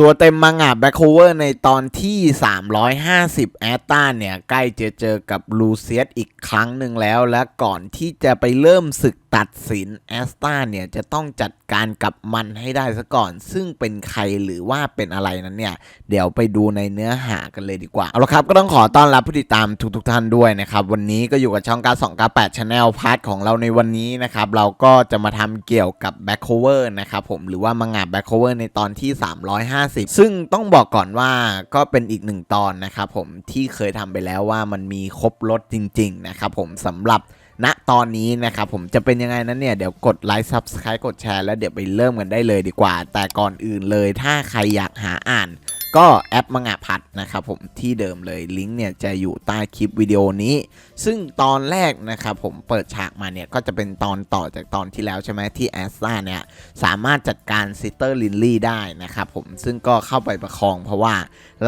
ตัวเต็มมังงะแบ็คโคเวอร์ในตอนที่ 350 แอตตาเนี่ย ใกล้จะเจอกับลูเซียสอีกครั้งหนึ่งแล้ว และก่อนที่จะไปเริ่มศึกตัดสินแอสตาเนี่ย จะต้องจัดการกับมันให้ได้ซะก่อน ซึ่งเป็นใครหรือว่าเป็นอะไรนั้นเนี่ย เดี๋ยวไปดูในเนื้อหากันเลยดีกว่า เอาละครับ ก็ต้องขอต้อนรับผู้ติดตามทุกๆทท่านด้วยนะครับ วันนี้ก็อยู่กับช่องการ2 9 8 Channel พาร์ทของเราในวันนี้นะครับ เราก็จะมาทำเกี่ยวกับแบ็คโคเวอร์นะครับผมหรือว่ามังงะแบ็คโคเวอร์ในตอนที่ 350ซึ่งต้องบอกก่อนว่าก็เป็นอีกหนึ่งตอนนะครับผมที่เคยทำไปแล้วว่ามันมีครบรถจริง ๆ นะครับผมสำหรับณตอนนี้นะครับผมจะเป็นยังไงนั้นเนี่ยเดี๋ยวกดไลค์ซับสไครต์กดแชร์แล้วเดี๋ยวไปเริ่มกันได้เลยดีกว่า แต่ก่อนอื่นเลยถ้าใครอยากหาอ่าน ก็แอปมังงะพัดนะครับผมที่เดิมเลยลิงก์เนี่ยจะอยู่ใต้คลิปวิดีโอนี้ ซึ่งตอนแรกนะครับผมเปิดฉากมาเนี่ยก็จะเป็นตอนต่อจากตอนที่แล้วใช่ไหมที่แอสตาเนี่ยสามารถจัดการซิสเตอร์ลินลี่ได้นะครับผมซึ่งก็เข้าไปประคองเพราะว่า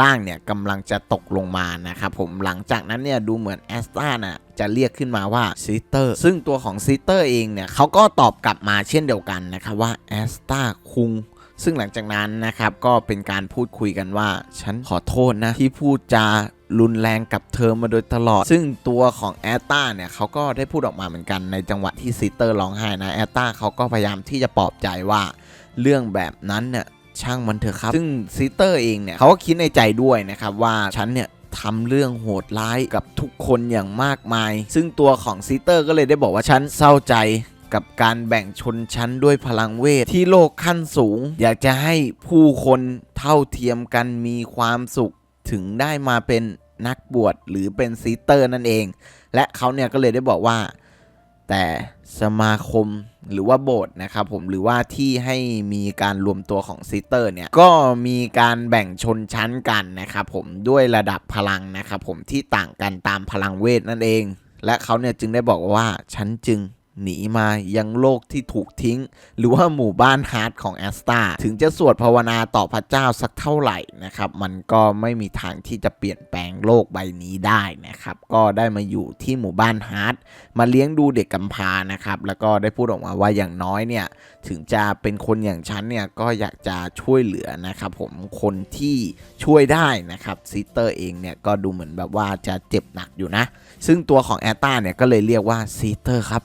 ร่างเนี่ยกำลังจะตกลงมานะครับผมหลังจากนั้นเนี่ยดูเหมือนแอสตาน่ะจะเรียกขึ้นมาว่าซิสเตอร์ซึ่งตัวของซิสเตอร์เองเนี่ยเขาก็ตอบกลับมาเช่นเดียวกันนะครับว่าแอสตาคุง ซึ่งหลังจากนั้นนะครับก็เป็นการพูดคุยกันว่า ฉันขอโทษนะ ที่พูดจารุนแรงกับเธอมาโดยตลอด ซึ่งตัวของแอตตาเนี่ยเขาก็ได้พูดออกมาเหมือนกันในจังหวะที่ซิสเตอร์ร้องไห้นะแอตตาเขาก็พยายามที่จะปลอบใจว่าเรื่องแบบนั้นเนี่ยช่างมันเถอะครับ ซึ่งซิสเตอร์เองเนี่ยเขาก็คิดในใจด้วยนะครับว่าฉันเนี่ยทำเรื่องโหดร้ายกับทุกคนอย่างมากมาย ซึ่งตัวของซิสเตอร์ก็เลยได้บอกว่าฉันเศร้าใจ กับการแบ่งชนชั้นด้วยพลังเวทที่โลกขั้นสูง อยากจะให้ผู้คนเท่าเทียมกันมีความสุขถึงได้มาเป็นนักบวชหรือเป็นซีเตอร์นั่นเอง และเขาเนี่ยก็เลยได้บอกว่า แต่สมาคมหรือว่าโบสถ์นะครับผมหรือว่าที่ให้มีการรวมตัวของซิสเตอร์เนี่ย ก็มีการแบ่งชนชั้นกันนะครับผมด้วยระดับพลังนะครับผมที่ต่างกันตามพลังเวทนั่นเอง และเขาเนี่ยจึงได้บอกว่าฉันจึง หนีมายังโลกที่ถูกทิ้ง หรือว่าหมู่บ้านฮาร์ดของแอสตาถึงจะสวดภาวนาต่อพระเจ้าสักเท่าไหร่นะครับ มันก็ไม่มีทางที่จะเปลี่ยนแปลงโลกใบนี้ได้นะครับ ก็ได้มาอยู่ที่หมู่บ้านฮาร์ดมาเลี้ยงดูเด็กกำพร้านะครับ แล้วก็ได้พูดออกมาว่าอย่างน้อยเนี่ยถึงจะเป็นคนอย่างฉันเนี่ยก็อยากจะช่วยเหลือนะครับ ผมคนที่ช่วยได้นะครับซิสเตอร์เองเนี่ยก็ดูเหมือนแบบว่าจะเจ็บหนักอยู่นะ ซึ่งตัวของแอตตาเนี่ยก็เลยเรียกว่าซิสเตอร์ครับ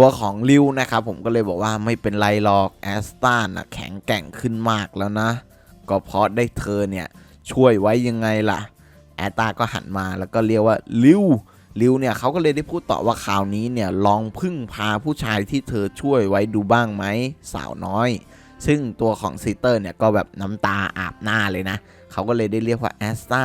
ตัวของริวนะครับผมก็เลยบอกว่าไม่เป็นไรหรอกแอสตันนะแข็งแกร่งขึ้นมากแล้วนะ ก็เพราะได้เธอเนี่ยช่วยไว้ยังไงล่ะ แอตตาก็หันมาแล้วก็เรียกว่าริวริวเนี่ยเขาก็เลยได้พูดต่อว่าคราวนี้เนี่ยลองพึ่งพาผู้ชายที่เธอช่วยไว้ดูบ้างไหมสาวน้อย ซึ่งตัวของซิเตอร์เนี่ยก็แบบน้ำตาอาบหน้าเลยนะเขาก็เลยได้เรียกว่าแอสตา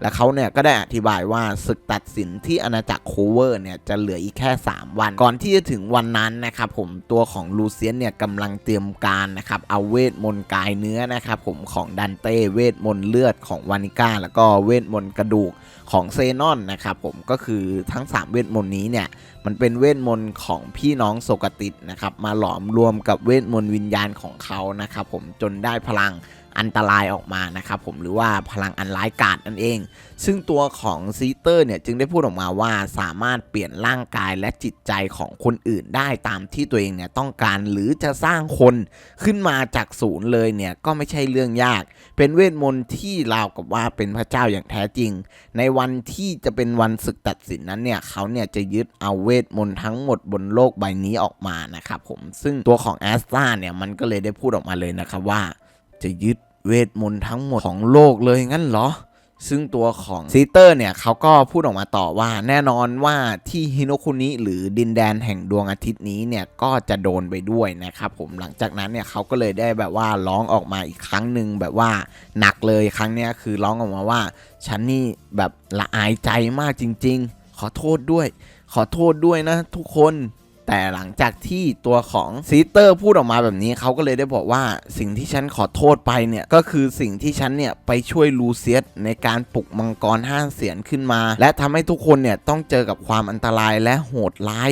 และเขาเนี่ยก็ได้อธิบายว่าศึกตัดสินที่อาณาจักรโคเวอร์เนี่ยจะเหลืออีกแค่ 3 วัน ก่อนที่จะถึงวันนั้นนะครับผมตัวของลูเซียนเนี่ยกำลังเตรียมการนะครับเอาเวทมนต์กายเนื้อนะครับผมของดันเต้เวทมนต์เลือดของวานิก้าแล้วก็เวทมนต์กระดูกของเซนอนนะครับผมก็คือทั้ง 3 เวทมนต์นี้เนี่ยมันเป็นเวทมนต์ของพี่น้องโซกติสนะครับมาหลอมรวมกับเวทมนต์วิญญาณของเขานะครับผมจนได้พลัง อันตรายออกมานะครับผมหรือว่าพลังอันร้ายกาจนั่นเอง ซึ่งตัวของซีเตอร์เนี่ยจึงได้พูดออกมาว่าสามารถเปลี่ยนร่างกายและจิตใจของคนอื่นได้ตามที่ตัวเองเนี่ยต้องการหรือจะสร้างคนขึ้นมาจากศูนย์เลยเนี่ยก็ไม่ใช่เรื่องยาก เป็นเวทมนต์ที่ราวกับว่าเป็นพระเจ้าอย่างแท้จริง ในวันที่จะเป็นวันศึกตัดสินนั้นเนี่ยเขาเนี่ยจะยึดเอาเวทมนต์ทั้งหมดบนโลกใบนี้ออกมานะครับผมซึ่งตัวของแอสตราเนี่ยมันก็เลยได้พูดออกมาเลยนะครับว่า จะยึดเวทมนต์ทั้งหมดของโลกเลยงั้นเหรอ ซึ่งตัวของซีเตอร์เนี่ยเขาก็พูดออกมาต่อว่าแน่นอนว่าที่ฮิโนคุนิหรือดินแดนแห่งดวงอาทิตย์นี้เนี่ยก็จะโดนไปด้วยนะครับผมหลังจากนั้นเนี่ยเขาก็เลยได้แบบว่าร้องออกมาอีกครั้งหนึ่งแบบว่าหนักเลยครั้งเนี้ยคือร้องออกมาว่าฉันนี่แบบละอายใจมากจริง ๆ ขอโทษด้วย ขอโทษด้วยนะ ทุกคน แต่หลังจากที่ตัวของซีเตอร์พูดออกมาแบบนี้เขาก็เลยได้บอกว่าสิ่งที่ฉันขอโทษไปเนี่ยก็คือสิ่งที่ฉันเนี่ยไปช่วยลูเซียสในการปลุกมังกรห้าเสียนขึ้นมา และทำให้ทุกคนเนี่ยต้องเจอกับความอันตรายและโหดร้าย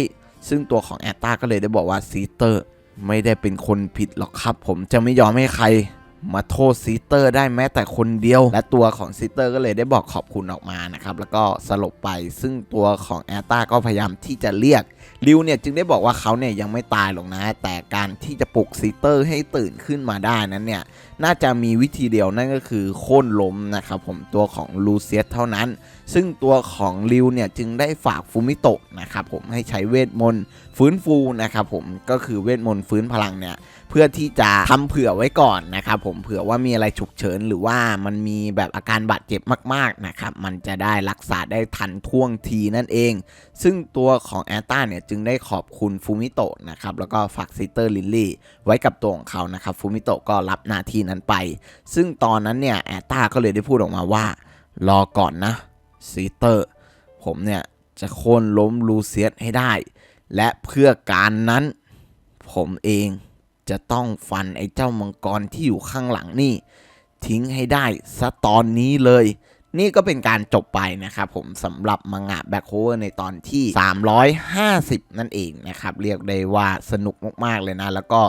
ซึ่งตัวของแอตตาก็เลยได้บอกว่าซีเตอร์ไม่ได้เป็นคนผิดหรอกครับ ผมจะไม่ยอมให้ใคร มาโทษซีเตอร์ได้แม้แต่คนเดียว และตัวของซีเตอร์ก็เลยได้บอกขอบคุณออกมานะครับ แล้วก็สลบไปซึ่งตัวของแอตตาก็พยายามที่จะเรียกริวเนี่ยจึงได้บอกว่าเขาเนี่ยยังไม่ตายหรอกนะ แต่การที่จะปลุกซีเตอร์ให้ตื่นขึ้นมาได้นั้นเนี่ยน่าจะมีวิธีเดียวนั่นก็คือโค่นล้มนะครับผมตัวของลูเซียสเท่านั้น ซึ่งตัวของริวเนี่ยจึงได้ฝากฟูมิโตะนะครับผมให้ใช้เวทมนต์ฟื้นฟูนะครับผมก็คือเวทมนต์ฟื้นพลังเนี่ยเพื่อที่จะทำเผื่อไว้ก่อนนะครับผมเผื่อว่ามีอะไรฉุกเฉินหรือว่ามันมีแบบอาการบาดเจ็บมากๆนะครับมันจะได้รักษาได้ทันท่วงทีนั่นเอง ซึ่งตัวของแอตตาเนี่ยจึงได้ขอบคุณฟูมิโตะนะครับแล้วก็ฝากซิเตอร์ลิลลี่ไว้กับตัวของเขานะครับฟูมิโตะก็รับหน้าที่นั้นไป ซึ่งตอนนั้นเนี่ยแอตตาก็เลยได้พูดออกมาว่า รอก่อนนะซิเตอร์ผมเนี่ยจะโค่นล้มลูเซียสให้ได้ และเพื่อการนั้นผมเอง จะต้องฟันไอ้เจ้ามังกรที่อยู่ข้างหลังนี่ ทิ้งให้ได้ซะตอนนี้เลย นี่ก็เป็นการจบไปนะครับผมสำหรับมังงะแบ็คโฮเวอร์ในตอนที่ 350 นั่นเองนะครับ เรียกได้ว่าสนุกมากๆเลยนะ แล้วก็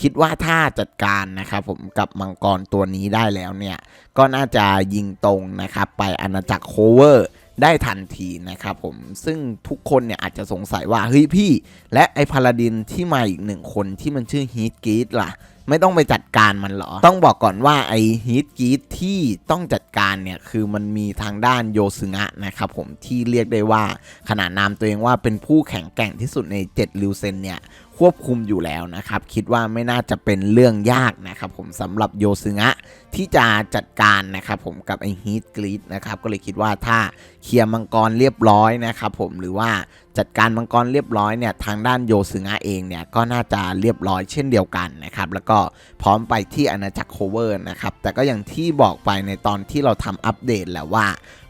คิดว่าถ้าจัดการนะครับผมกับมังกรตัวนี้ได้แล้วเนี่ย ก็น่าจะยิงตรงนะครับไปอาณาจักรโคเวอร์ ได้ทันทีนะครับผมซึ่งทุกคนเนี่ยอาจจะสงสัยว่าเฮ้ยพี่ และไอพาราดินที่มาอีกหนึ่งคนที่มันชื่อฮีทกีดล่ะ ไม่ต้องไปจัดการมันหรอ ต้องบอกก่อนว่าไอฮีทกีที่ต้องจัดการเนี่ย คือมันมีทางด้านโยซึงะนะครับผมที่เรียกได้ว่าขนาดนามตัวเองว่าเป็นผู้แข็งแกร่งที่สุดใน7ลิวเซนเนี่ยควบคุมอยู่แล้วนะครับ คิดว่าไม่น่าจะเป็นเรื่องยากนะครับผมสำหรับโยซึงะที่จะจัดการนะครับผมกับไอฮีทกรีดนะครับก็เลยคิดว่าถ้าเคลียร์มังกรเรียบร้อยนะครับผมหรือว่า จัดการมังกรเรียบร้อยเนี่ยทางด้านโยซึงะเองเนี่ยก็น่าจะเรียบร้อยเช่นเดียวกันนะครับแล้วก็พร้อมไปที่อาณาจักรโคเวอร์นะครับแต่ก็อย่างที่บอกไปในตอนที่เราทำอัปเดตแหละว่า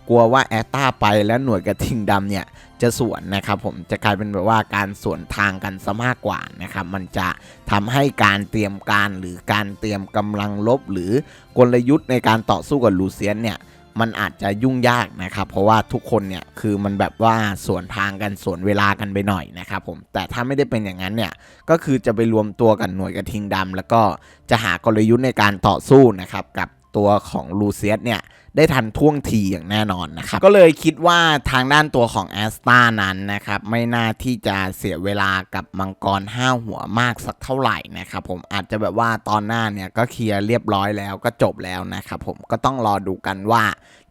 กลัวว่าแอตตาไปแล้วหน่วยกระทิงดำเนี่ยจะสวนนะครับผมจะกลายเป็นแบบว่าการสวนทางกันซะมากกว่านะครับมันจะทำให้การเตรียมการหรือการเตรียมกำลังลบ หรือกลยุทธ์ในการต่อสู้กับลูเซียนเนี่ย มันอาจจะยุ่งยากนะครับ เพราะว่าทุกคนเนี่ยคือมันแบบว่าสวนทางกันสวนเวลากันไปหน่อยนะครับผมแต่ถ้าไม่ได้เป็นอย่างนั้นเนี่ยก็คือจะไปรวมตัวกันหน่วยกระทิงดำแล้วก็จะหากลยุทธ์ในการต่อสู้นะครับกับตัวของลูเซียสเนี่ย ได้ทันท่วงทีอย่างแน่นอนนะครับ ก็เลยคิดว่าทางด้านตัวของแอสตานั้นนะครับ ไม่น่าที่จะเสียเวลากับมังกรห้าหัวมากสักเท่าไหร่นะครับผมอาจจะแบบว่าตอนหน้าเนี่ยก็เคลียร์เรียบร้อยแล้วก็จบแล้วนะครับผมก็ต้องรอดูกันว่า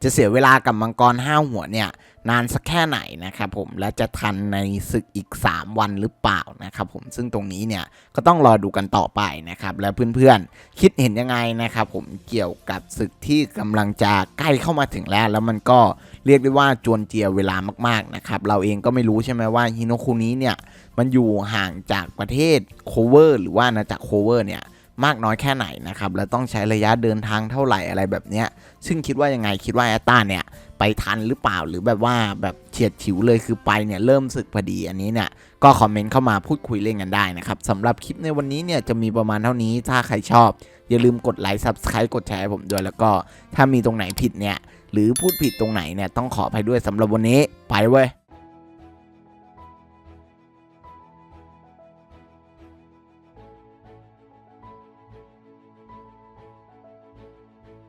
จะเสียเวลากับมังกรห้าหัวเนี่ยนานสักแค่ไหนนะครับผมและจะทันในศึกอีก 3 วันหรือเปล่านะครับผมซึ่งตรงนี้เนี่ยก็ต้องรอดูกันต่อไปนะครับและเพื่อนๆคิดเห็นยังไงนะครับผมเกี่ยวกับศึกที่กำลังจะใกล้เข้ามาถึงแล้ว แล้วมันก็เรียกได้ว่าจวนเจียเวลามากๆนะครับ เราเองก็ไม่รู้ใช่ไหมว่าฮิโนคุนี้เนี่ย มันอยู่ห่างจากประเทศโคเวอร์หรือว่านาจากโคเวอร์เนี่ย มากน้อยแค่ไหนนะครับ และต้องใช้ระยะเดินทางเท่าไหร่อะไรแบบเนี้ย ซึ่งคิดว่ายังไงคิดว่าแอตตาเนี่ยไปทันหรือเปล่าหรือแบบว่าแบบเฉียดฉิวเลยคือไปเนี่ยเริ่มศึกพอดีอันนี้เนี่ยก็คอมเมนต์เข้ามาพูดคุยเล่นกันได้นะครับสำหรับคลิปในวันนี้เนี่ยจะมีประมาณเท่านี้ถ้าใครชอบ อย่าลืมกดไลค์ Subscribe กดแชร์ผมด้วยแล้วก็ถ้ามีตรงไหนผิดเนี่ยหรือพูดผิดตรงไหนเนี่ยต้องขออภัยด้วยสำหรับวันนี้ไปเว้ย